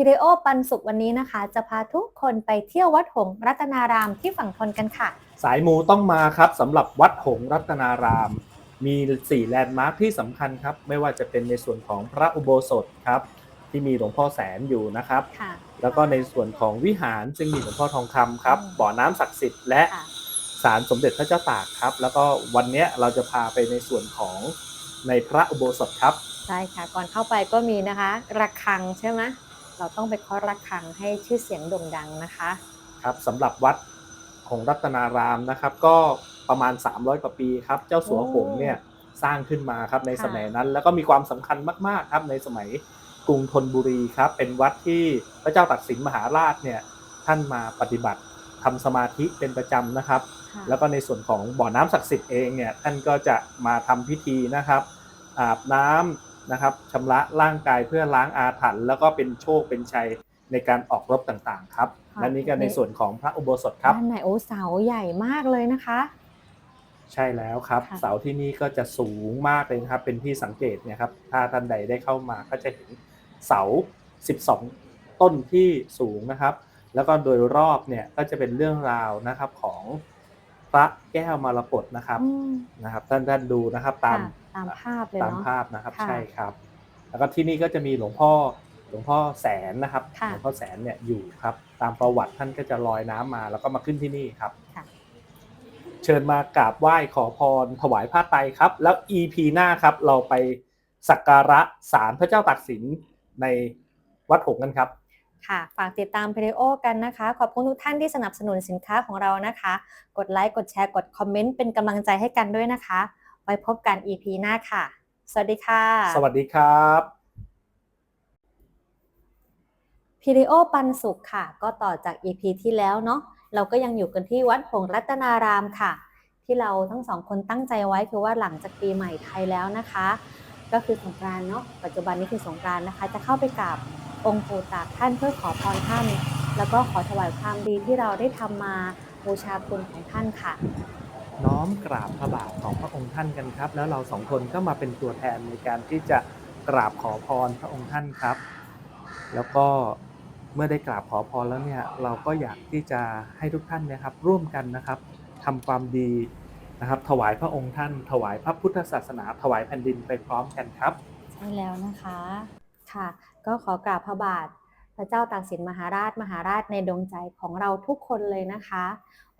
พิเดโอปันสุขวันนี้นะคะ จะพาทุกคนไปเที่ยววัดหงส์รัตนารามที่ฝั่งทนกันค่ะ สายมูต้องมาครับสำหรับวัดหงส์รัตนาราม มี 4 แลนด์มาร์คที่สำคัญครับ ไม่ว่าจะเป็นในส่วนของพระอุโบสถครับที่มีหลวงพ่อแสนอยู่นะครับค่ะแล้วก็ในส่วนของวิหารซึ่งมีหลวงพ่อทองคำครับอืมบ่อน้ำศักดิ์สิทธิ์และค่ะศาลสมเด็จพระเจ้าตากครับ แล้วก็วันเนี้ยเราจะพาไปในส่วนของในพระอุโบสถครับ ใช่ค่ะ ก่อนเข้าไปก็มีนะคะ ระฆังใช่ไหม เราต้องไปเคาะระฆังให้ชื่อเสียงโด่งดังนะคะครับสำหรับวัดหงส์รัตนารามนะครับ ก็ประมาณ 300 กว่าปีครับ เจ้าสัวหงส์เนี่ยสร้างขึ้นมาครับในค่ะสมัยนั้น แล้วก็มีความสำคัญมากๆครับในสมัยกรุงธนบุรีครับ เป็นวัดที่พระเจ้าตากสินมหาราชเนี่ยท่านมาปฏิบัติทำสมาธิเป็นประจำนะครับค่ะแล้วก็ในส่วนของบ่อน้ำศักดิ์สิทธิ์เองเนี่ยท่านก็จะมาทำพิธีนะครับ อาบน้ำ นะครับชำระร่างกายเพื่อล้างอาถรรพ์แล้วก็เป็นโชคเป็นชัยในการออกรบต่างๆ ครับค่ะและนี่ก็ในส่วนของพระอุโบสถครับ ด้านในโอ้เสาใหญ่มากเลยนะคะ ใช่แล้วครับ ค่ะ เสาที่นี่ก็จะสูงมากเลยนะครับ เป็นที่สังเกตเนี่ยครับ ถ้าท่านใดได้เข้ามาก็จะเห็นเสา 12 ต้นที่สูงนะครับ แล้วก็โดยรอบเนี่ยก็จะเป็นเรื่องราวนะครับของพระแก้วมรกตนะครับอืม นะครับ ท่านท่านดูนะครับตามค่ะตามภาพเลยตามเนาะ ภาพนะครับค่ะ ใช่ครับ แล้วก็ที่นี่ก็จะมีหลวงพ่อหลวงพ่อแสนนะครับค่ะหลวงพ่อแสนเนี่ยอยู่ครับ ตามประวัติท่านก็จะลอยน้ำมา แล้วก็มาขึ้นที่นี่ครับ ค่ะ เชิญมากราบไหว้ขอพรถวายผ้าไตรครับ แล้ว EP หน้าครับ เราไปสักการะศาลพระเจ้าตากสินในวัดหงส์กันครับ ค่ะ ฝากติดตามพิเดโอกันนะคะ ขอบคุณทุกท่านที่สนับสนุนสินค้าของเรานะคะ กดไลค์ กดแชร์ กดคอมเมนต์เป็นกำลังใจให้กันด้วยนะคะ ไว้พบกัน EP หน้าค่ะ สวัสดีค่ะ สวัสดีครับพิเดโอปันสุขค่ะ ก็ต่อจาก EP ที่แล้วเนาะเราก็ยังอยู่กันที่วัดหงส์รัตนารามค่ะ ที่เราทั้งสองคนตั้งใจไว้คือว่าหลังจากปีใหม่ไทยแล้วนะคะ ก็คือสงกรานต์เนาะปัจจุบันนี้คือสงกรานต์นะคะ จะเข้าไปกราบองค์ปู่ตากท่านเพื่อขอพรท่าน แล้วก็ขอถวายความดีที่เราได้ทำมาบูชาคุณของท่านค่ะ น้อมกราบพระบาทของพระองค์ท่านกันครับ แล้วเราสองคนก็มาเป็นตัวแทนในการที่จะกราบขอพรพระองค์ท่านครับ แล้วก็เมื่อได้กราบขอพรแล้วเนี่ยเราก็อยากที่จะให้ทุกท่านเนะครับ ร่วมกันนะครับทำความดีนะครับ ถวายพระองค์ท่าน ถวายพระพุทธศาสนา ถวายแผ่นดินไปพร้อมกันครับ ใช่แล้วนะคะค่ะ ก็ขอกราบพระบาท พระเจ้าตากสินมหาราชมหาราชในดวงใจของเราทุกคนเลยนะคะ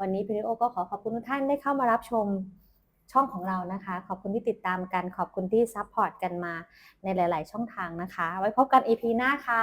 วันนี้พิริโอก็ขอขอบคุณทุกท่านได้เข้ามารับชมช่องของเรานะคะ ขอบคุณที่ติดตามกัน ขอบคุณที่ซัพพอร์ตกันมาในหลาย ๆ ช่องทางนะคะ ไว้พบกัน EP หน้าค่ะ